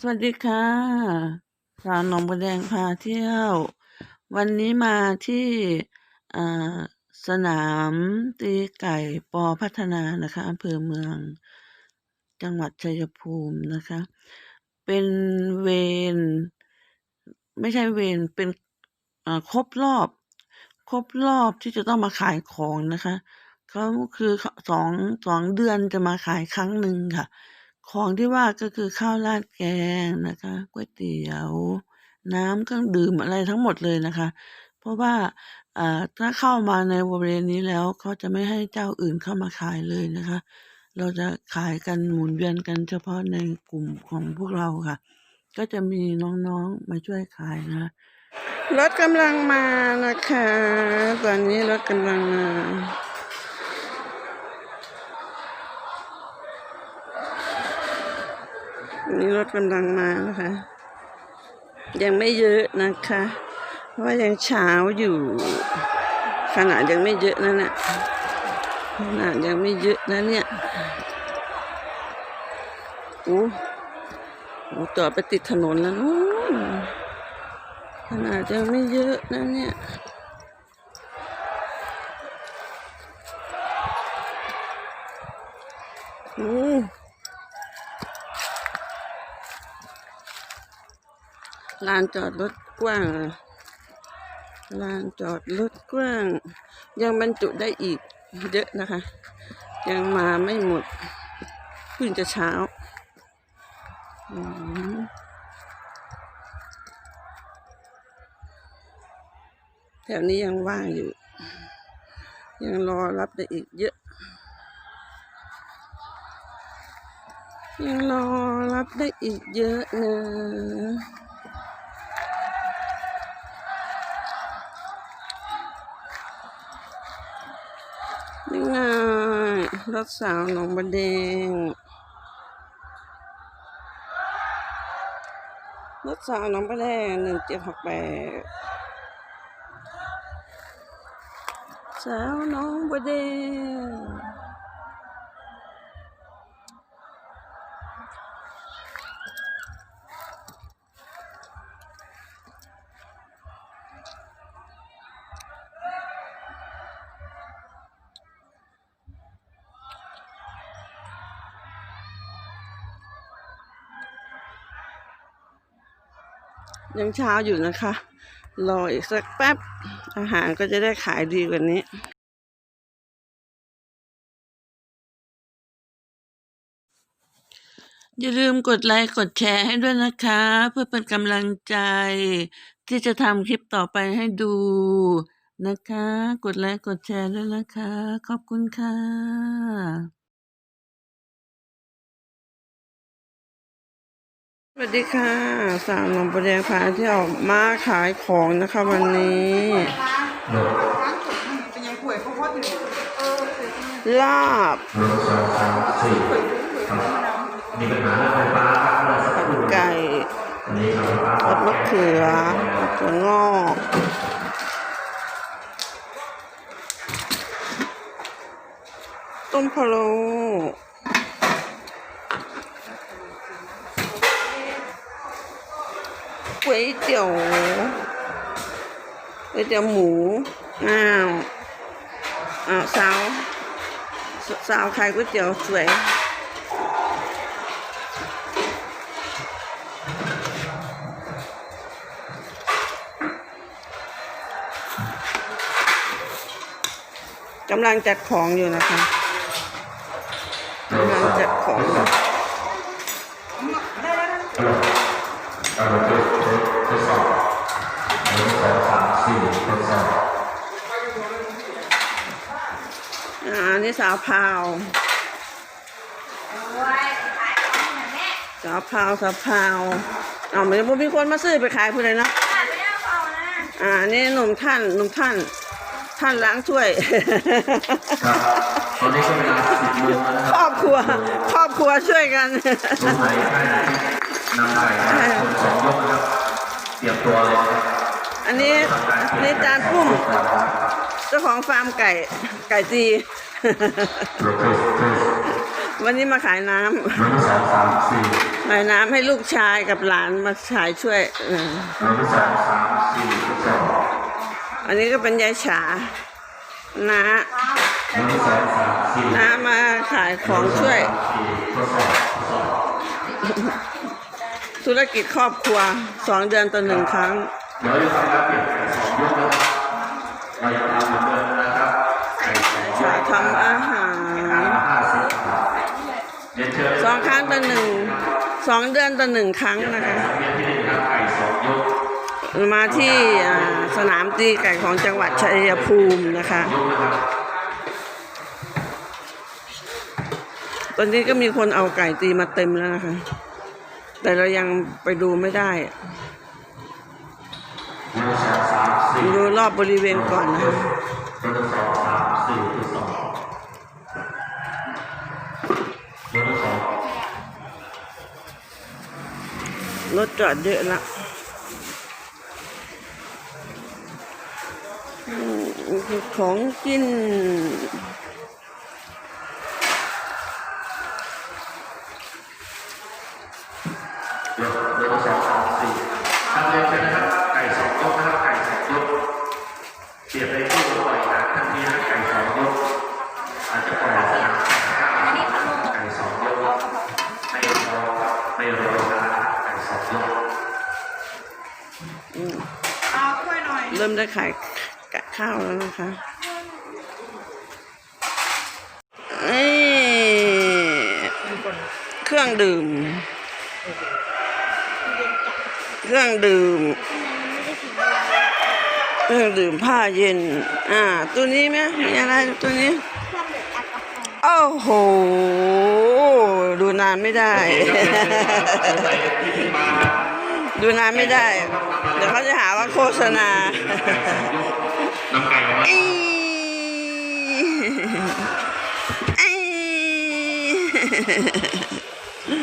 สวัสดีค่ะ สาวหนองบัวแดงพาเที่ยว วันนี้มาที่สนามตีไก่ปอพัฒนานะคะอำเภอเมืองจังหวัดชัยภูมินะคะ เป็นเวรไม่ใช่เวรเป็นครบรอบ ครบรอบที่จะต้องมาขายของนะคะเขาคือสองสองเดือนจะมาขายครั้งหนึ่งค่ะ ของที่ว่าก็คือข้าวราดแกงนะคะก๋วยเตี๋ยว น้ำเครื่องดื่มอะไรทั้งหมดเลยนะคะ เพราะว่าถ้าเข้ามาในบริเวณนี้แล้วเขาจะไม่ให้เจ้าอื่นเข้ามาขายเลยนะคะ เราจะขายกันหมุนเวียนกันเฉพาะในกลุ่มของพวกเราค่ะ ก็จะมีน้องๆมาช่วยขายนะรถกำลังมานะคะ ตอนนี้รถกำลังมา นี่ รถกำลังมานะคะ ยังไม่เยอะนะคะ เพราะว่ายังเช้าอยู่ ขนาดยังไม่เยอะนั่นน่ะขนาดยังไม่เยอะนะเนี่ยโอ้โหจอดไปติดถนนแล้วนู้นขนาดยังไม่เยอะนะเนี่ยโอ้ ลานจอดรถกว้าง ลานจอดรถกว้าง ยังบรรจุได้อีกเยอะนะคะ ยังมาไม่หมดเพิ่งจะเช้าแถวนี้ยังว่างอยู่ ยังรอรับได้อีกเยอะ ยังรอรับได้อีกเยอะนะ นี่ไงรถสาวหนองบัวแดงรถสาวหนองบัวแดงหนึ่งเจ็ดหกแปดสาวหนองบัวแดง ยังเช้าอยู่นะคะ รออีกสักแป๊บ อาหารก็จะได้ขายดีกว่านี้อย่าลืมกดไลค์กดแชร์ให้ด้วยนะคะ เพื่อเป็นกำลังใจ ที่จะทำคลิปต่อไปให้ดูนะคะ กดไลค์กดแชร์ด้วยนะคะ ขอบคุณค่ะ สวัสดีค่ะสาวหนองประแดงพาที่ออกมาขายของนะคะวันนี้ลาบหนึ่งสองสามสี่ครับมีปัญหาเรื่องไฟฟ้าครับรอสักผัคดรู่ไก่อันนี้ครับไฟฟ้าผัดมะเขือถั่วงอกต้มพะโล้ ก๋วยเตี๋ยวก๋วยเตี๋ยวหมูอ้าวอ้าวสาวสาวขายก๋วยเตี๋ยวสวยกำลังจัดของอยู่นะคะกำลังจัดของอยู่ สามสี่ทดสอบอ่าอันนี่สาวพาวสาวพาวสาวพาวเอาไม่ได้มีคนมาซื้อไปขายผู้ใดเนาะอ่า นี่หนุ่มท่านหนุ่มท่าน ท่านล้างถ้วย ครับตอนนี้ก็เวลาสิบโมงแล้วนะครับรอบครัว ครอบครัวช่วยกันตรงไหนให้นำไก่มาคนสองยกนะครับ เตรียมตัวเลย อันนี้อันนี่จานปุ้มเจ้าของฟาร์มไก่ไก่จีวันนี้มาขายน้ำหนึ่งสองสามสี่นใส่น้ำให้ลูกชายกับหลานมาชายช่วยอันนี้ก็เป็นยายฉาน้าหนึ่งสองสามสี่น้ามาขายของช่วย ธุรกิจครอบครัวสองเดือนต่อหนึ่งครั้ง เดี๋ยวจะทำการเปลี่ยนไก่สองยกนะครับเราจะทำเหมือนเดิมนะครับไก่สองยขากทำอาหารห้าสิบบาทเรียนเชิญสองครั้งต่อหนึ่งสองเดือนต่อหนึ่งครั้งนะคะสังเวียนที่หนึ่งครับไก่สองยกมาที่อ่าสนามตีไก่ของจังหวัดชัยภูมินะคะยกนะครับตอนนี้ก็มีคนเอาไก่ตีมาเต็มแล้วนะคะ แต่เรายังไปดูไม่ได้ รอบบริเวณก่อนนะคะรถจอดเยอะละของกิน เอาถ้วยหน่อย เริ่มได้ขายกะข้าวแล้วนะคะเอ้ยเครื่องดื่ม เครื่องดื่ม เครื่องดื่มผ้าเย็น อ่า ตัวนี้ไหมมีอะไรตัวนี้ โอ้โห ดูนานไม่ได้ ดูนานไม่ได้ เดี๋ยวเขาจะหาว่าโฆษณาน้ำไก่ออกมาอีอี